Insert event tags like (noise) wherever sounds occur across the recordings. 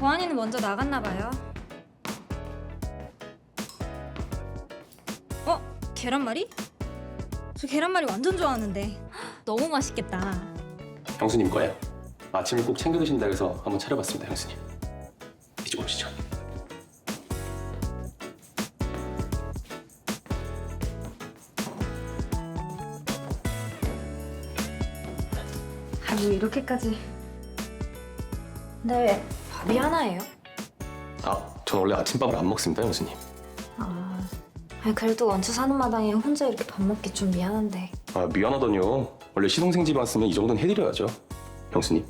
도환이는 먼저 나갔나 봐요. 어? 계란말이? 저 계란말이 완전 좋아하는데 (gasps) 너무 맛있겠다. 형수님 거예요. 아침을 꼭 챙겨 드신다 해서 한번 차려봤습니다, 형수님. 이쪽 오시죠. 아, 뭐 이렇게까지. 근데 왜 밥이 하나예요? 아, 전 원래 아침밥을 안 먹습니다, 형수님. 아, 아니, 그래도 원주 사는 마당에 혼자 이렇게 밥 먹기 좀 미안한데. 아, 미안하더니요. 원래 시동생 집 왔으면 이 정도는 해드려야죠, 형수님.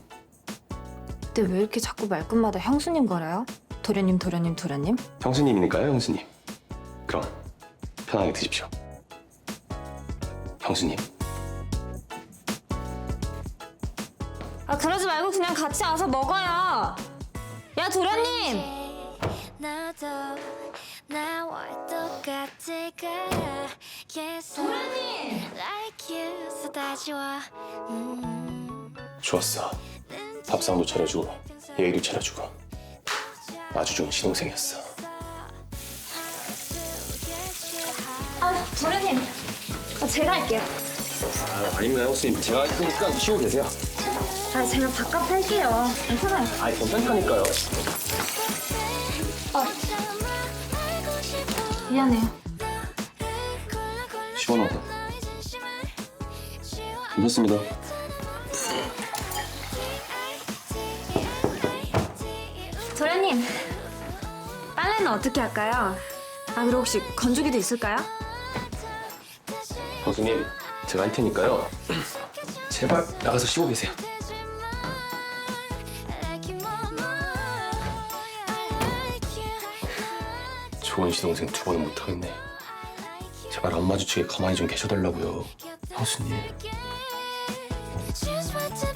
근데 왜 이렇게 자꾸 말끝마다 형수님 거려요? 도련님, 도련님, 도련님? 형수님이니까요, 형수님. 그럼 편하게 드십시오. 형수님. 아 그러지 말고 그냥 같이 와서 먹어요. 야 도련님. 나도 나와 똑같을 거야 계속 like you 쏟아지와 음, 좋았어. 밥상도 차려주고 예의도 차려주고 아주 좋은 시동생이었어. 아 도련님. 아, 제가 할게요. 아, 아닙니다, 형수님. 제가 할 테니까 쉬고 계세요. 아 제가 바깥 할게요. 괜찮아요. 아이, 괜찮다니까요. 싶어 미안해요. 시원하다. 괜찮습니다. 도련님. 빨래는 어떻게 할까요? 아 그리고 혹시 건조기도 있을까요? 형수님, 제가 할 테니까요. 제발 나가서 쉬고 계세요. You 좋은 시동생 두 번은 못하겠네. 제발 안 마주치게 가만히 좀 계셔달라고요. 형수님.